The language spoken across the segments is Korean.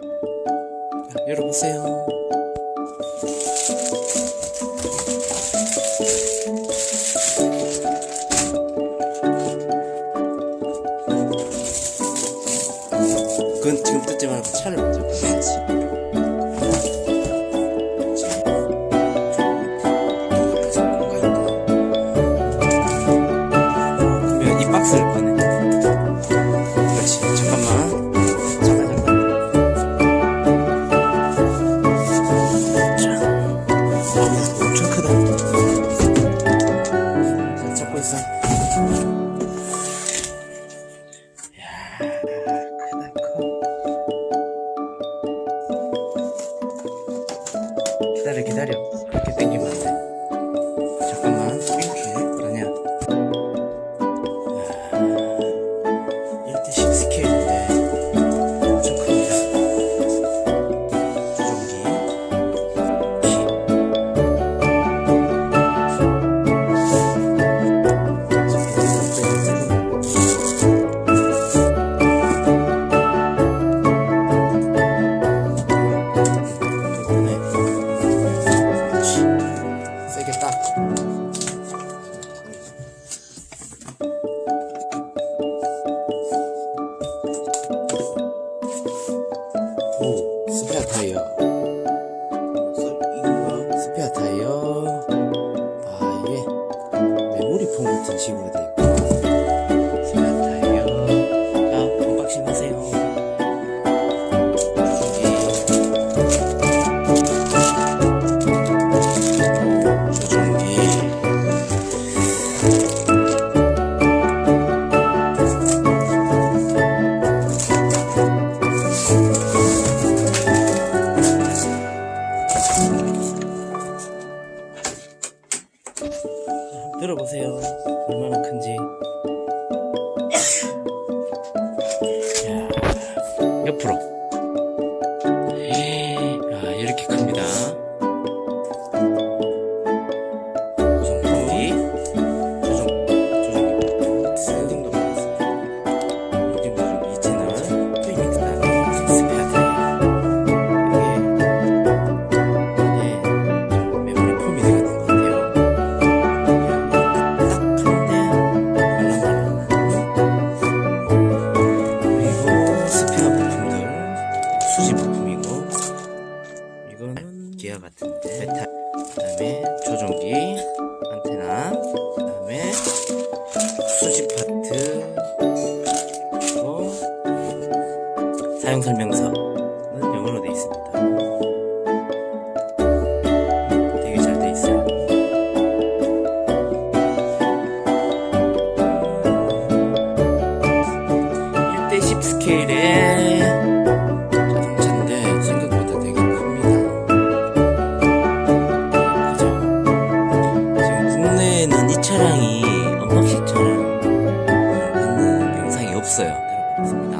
자, 열어보세요. 그건 지금 뜯지 말고 차를 먼저 꺼내야지. 박스를 오, 스페어 타이어. 스페어 다음에 조종기 안테나 그 다음에 수지 파트 그리고 사용 설명서는 영어로 되어 있습니다. 되게 잘 되어 있어요. 일대10 스케일의 없어요. 들어보겠습니다.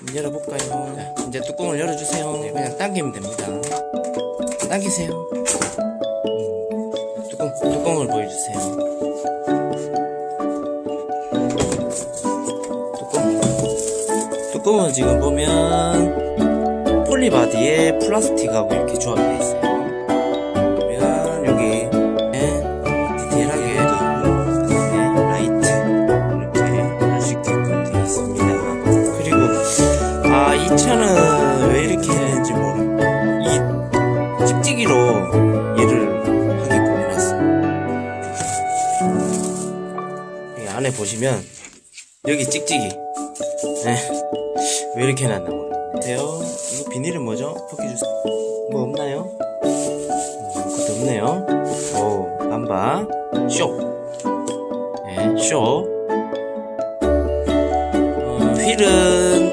문 열어볼까요? 자, 이제 뚜껑을 열어주세요. 네, 그냥 당기면 됩니다. 당기세요. 음, 뚜껑, 뚜껑을 보여주세요. 뚜껑. 뚜껑은 지금 보면 폴리바디에 플라스틱하고 이렇게 조합되어 있어요. 차는 왜 이렇게 했는지 모르. 이 찍찍이로 얘를 하게끔 해놨어요. 여기 안에 보시면 여기 찍찍이. 네. 왜 이렇게 해놨나 모르겠네요. 이거 비닐은 뭐죠? 벗겨주세요. 뭐 없나요? 음, 아무것도 없네요. 오, 반바. 쇼. 네, 쇼. 어, 휠은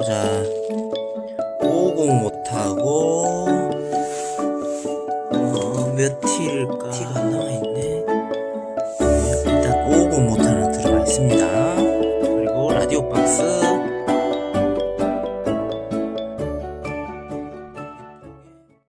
보자. 50 못하고, 어, 몇 티일까? 티가 안 나와있네. 일단 50 못하는